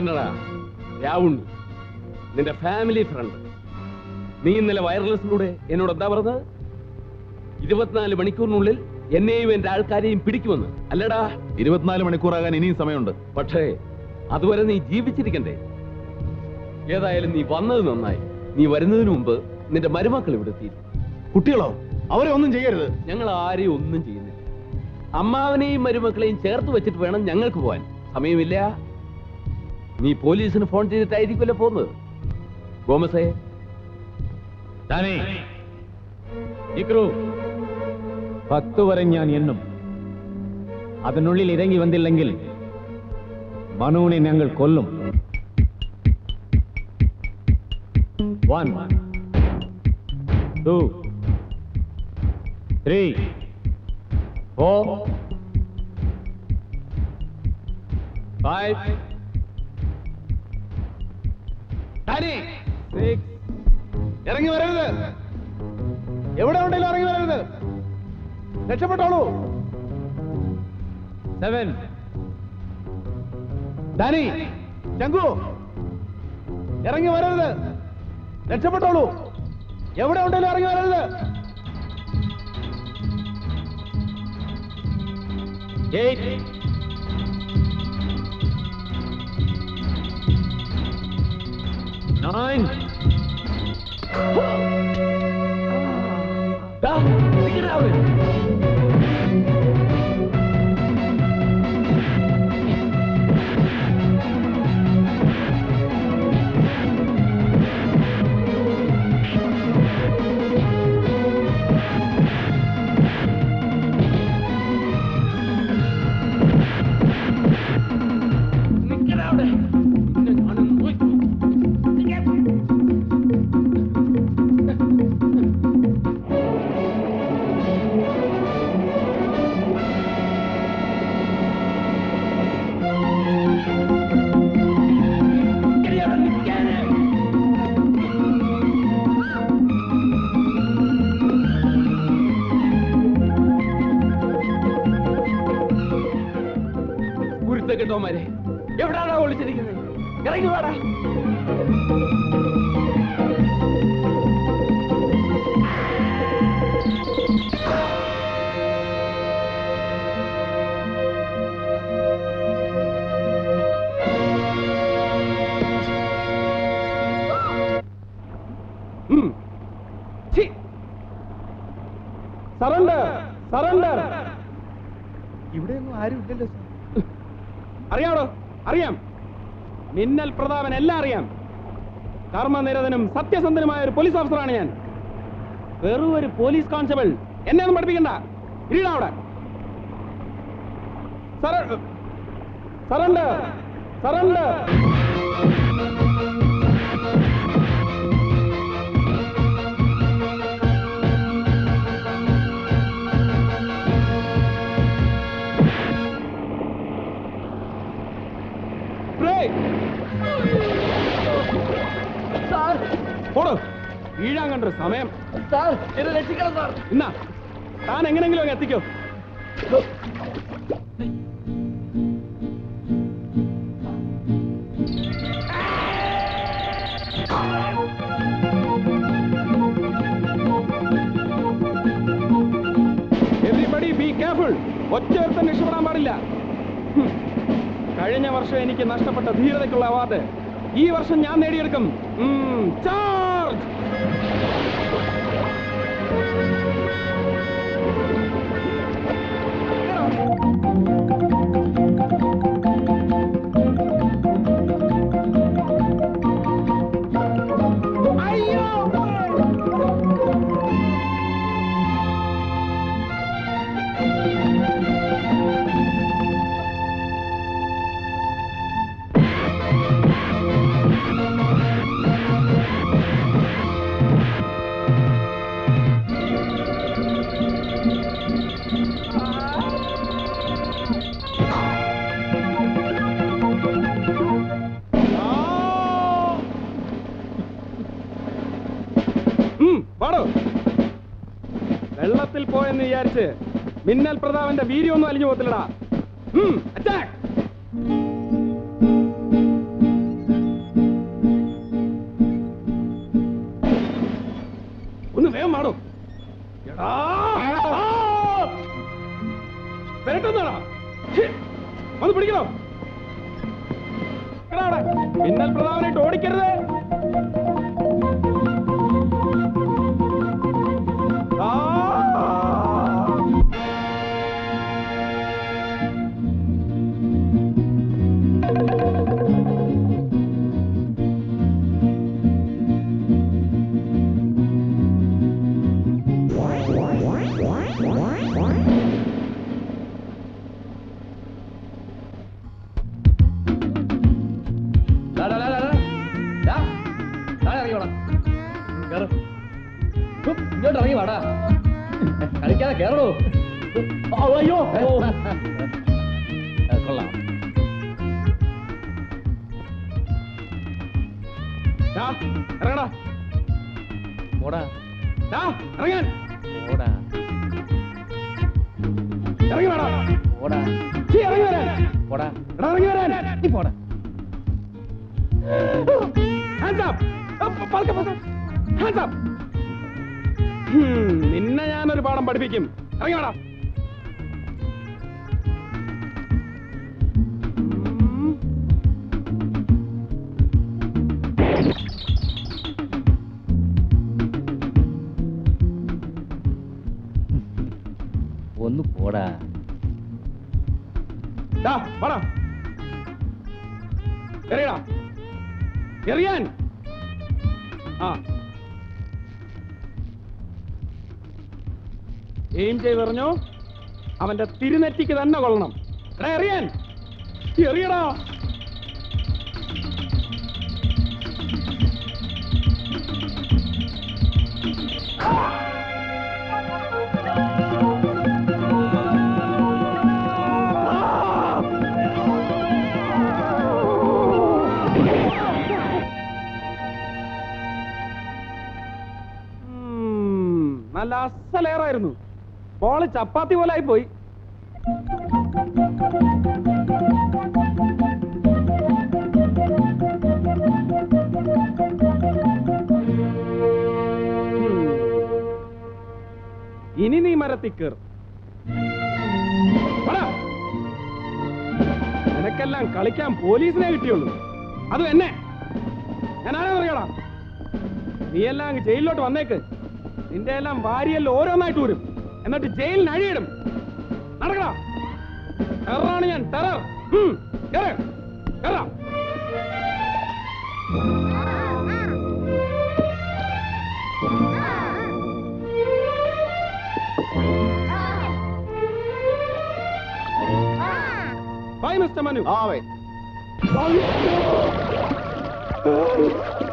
തന്നെടാ. രാവുണ്ണി നിന്റെ family friend നീ ഇന്നലെ വയർലെസ്സിലൂടെ എന്നോട് എന്താ പറഞ്ഞത്? ഇരുപത്തിനാല് മണിക്കൂറിനുള്ളിൽ എന്നെയും എന്റെ ആൾക്കാരെയും പിടിക്കുമെന്ന്. അല്ലടാ. ഇരുപത്തിനാല് മണിക്കൂറാകാൻ ഇനിയും സമയമുണ്ട്. പക്ഷേ അതുവരെ നീ ജീവിച്ചിരിക്കണ്ടേ. ഏതായാലും നീ വന്നത് നന്നായി. നീ വരുന്നതിന് മുമ്പ് നിന്റെ മരുമക്കൾ ഇവിടെ എത്തി കുട്ടികളോ? അവരെ ഒന്നും ചെയ്യരുത്. ഞങ്ങൾ ആരെയും ഒന്നും ചെയ്യുന്നില്ല. അമ്മാവനെയും മരുമക്കളെയും ചേർത്ത് വെച്ചിട്ട് വേണം ഞങ്ങൾക്ക് പോവാൻ സമയമില്ല. നീ പോലീസിന് ഫോൺ ചെയ്തിട്ടായിരിക്കുമല്ലോ പോകുന്നത്. ഗോമസേ പത്ത് വരെ ഞാൻ എണ്ണും. അതിനുള്ളിൽ ഇറങ്ങി വന്നില്ലെങ്കിൽ മനുവിനെ ഞങ്ങൾ കൊല്ലും. One two three four five ഇറങ്ങി വരരുത്. എവിടെ ഉണ്ടെങ്കിലും ഇറങ്ങി വരരുത്. രക്ഷപ്പെട്ടോളൂ. സെവൻ. ഡാനി ചങ്കു ഇറങ്ങി വരരുത്. രക്ഷപ്പെട്ടോളൂ. എവിടെ ഉണ്ടെങ്കിലും ഇറങ്ങി വരരുത്. എയ്റ്റ് nine, കുരുത്തക്കെട്ടോമാരെ എവിടാണോ ഒളിച്ചിരിക്കുന്നത്? ഇറങ്ങി വാടാ. Surrender surrender. ഇവിടെയൊന്നും ആരും ഇല്ലല്ലോ അറിയാമോ അറിയാം. മിന്നൽ പ്രതാപൻ എല്ലാം അറിയാം. കർമ്മനിരതനും സത്യസന്ധനുമായ ഒരു പോലീസ് ഓഫീസറാണ് ഞാൻ. വെറും ഒരു പോലീസ് കോൺസ്റ്റബിൾ എന്നെ ഒന്നും പഠിപ്പിക്കണ്ട. ഇരിടാ അവിടെ. സറണ്ടർ സറണ്ടർ സാർ വീഴാൻ സമയം. എന്നെ താൻ എങ്ങനെങ്കിലും അങ്ങ് എത്തിക്കോ. എവരിബഡി ബി കെയർഫുൾ ഒറ്റയൊരുത്തൻ രക്ഷപ്പെടാൻ പാടില്ല. കഴിഞ്ഞ വർഷം എനിക്ക് നഷ്ടപ്പെട്ട ധീരതയ്ക്കുള്ള അവാർഡ്. ഈ വർഷം ഞാൻ നേടിയെടുക്കും. ചാർജ്. മിന്നൽ പ്രതാപന്റെ വീര്യൊന്നും അലിഞ്ഞു പോകത്തില്ലടാ. ഒന്ന് വേഗം മാടും എടാ! പെരട്ടെന്നാടാ ഒന്ന് പിടിക്കണോ? മിന്നൽ പ്രതാപനായിട്ട് ഓടിക്കരുത്. ഇങ്ങോട്ട് ഇറങ്ങി വാടാ. കളിക്കാതെ കേറണോ അയ്യോ കൊള്ളാം. ഇറങ്ങടാ. ദാ, ഇറങ്ങാൻ. ഓടാ. ഇറങ്ങി വേടാ. ഓടാ. ഇറങ്ങി വരാൻ. ഓടാ എടാ ഇറങ്ങി വരാൻ. നീ പോടാ. up! Up, പതുക്കെ, പതുക്കെ. Hands up! ഹും, നിന്നെ ഞാനൊരു പാഠം പഠിപ്പിക്കും ഇറങ്ങി വേണം ഒന്ന് പോടാ. എറിയടാ. എറിയാൻ ആ എയിം ചെയ്ത് പറഞ്ഞു? അവന്റെ തിരുനെറ്റിക്ക് തന്നെ കൊള്ളണം. എടാ എറിയാൻ. എറിയടാ. നല്ല അസലേറായിരുന്നു. ബോൾ ചപ്പാത്തി പോലെ ആയി പോയി. ഇനി നീ മരത്തിൽ കയർ നിനക്കെല്ലാം കളിക്കാൻ പോലീസിനെ കിട്ടിയുള്ളൂ. അത് എന്നെ? ഞാൻ ആരാന്നറിയടാ നീ എല്ലാം ജയിലിലോട്ട് വന്നേക്ക്. നിന്റെ എല്ലാം വാരിയെല്ലാം ഓരോന്നായിട്ട് വരും എന്നിട്ട് ജയിലിന് അഴിയിടും നടക്കടാ ടെററാണ് ഞാൻ ടെറർ കേറ്, കേറാ. Bye, Mr. Manu. Bye, Mr.